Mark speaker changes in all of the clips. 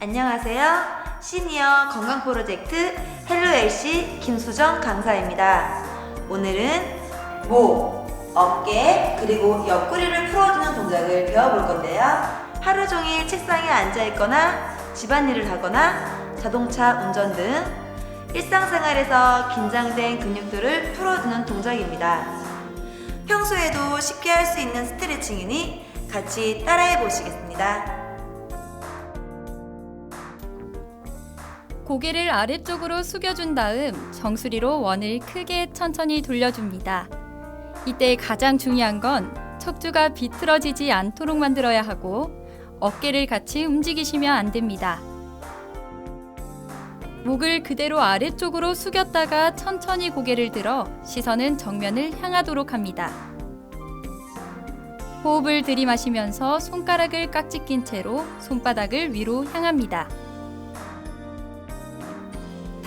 Speaker 1: 안녕하세요. 시니어 건강 프로젝트 헬로 LC 김수정 강사입니다. 오늘은 목, 어깨, 그리고 옆구리를 풀어주는 동작을 배워볼 건데요. 하루 종일 책상에 앉아 있거나 집안일을 하거나 자동차 운전 등 일상생활에서 긴장된 근육들을 풀어주는 동작입니다. 평소에도 쉽게 할 수 있는 스트레칭이니 같이 따라해 보시겠습니다.
Speaker 2: 고개를 아래쪽으로 숙여준 다음 정수리로 원을 크게 천천히 돌려줍니다. 이때 가장 중요한 건 척추가 비틀어지지 않도록 만들어야 하고 어깨를 같이 움직이시면 안 됩니다. 목을 그대로 아래쪽으로 숙였다가 천천히 고개를 들어 시선은 정면을 향하도록 합니다. 호흡을 들이마시면서 손가락을 깍지 낀 채로 손바닥을 위로 향합니다.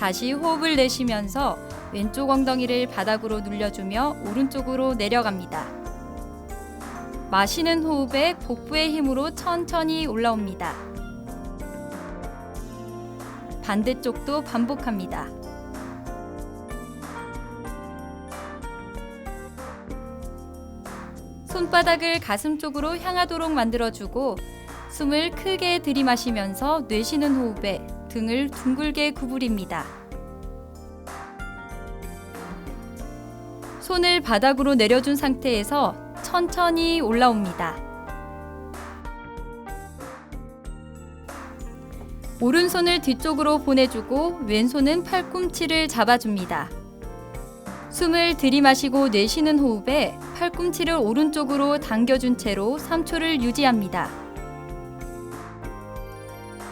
Speaker 2: 다시 호흡을 내쉬면서 왼쪽 엉덩이를 바닥으로 눌려주며 오른쪽으로 내려갑니다. 마시는 호흡에 복부의 힘으로 천천히 올라옵니다. 반대쪽도 반복합니다. 손바닥을 가슴 쪽으로 향하도록 만들어주고 숨을 크게 들이마시면서 내쉬는 호흡에 등을 둥글게 구부립니다. 손을 바닥으로 내려준 상태에서 천천히 올라옵니다. 오른손을 뒤쪽으로 보내주고 왼손은 팔꿈치를 잡아줍니다. 숨을 들이마시고 내쉬는 호흡에 팔꿈치를 오른쪽으로 당겨준 채로 3초를 유지합니다.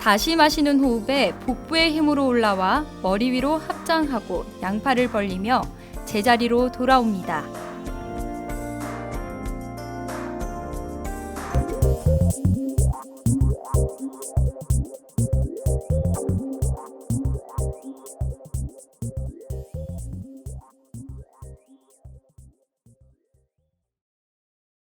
Speaker 2: 다시 마시는 호흡에 복부의 힘으로 올라와 머리 위로 합장하고 양팔을 벌리며 제자리로 돌아옵니다.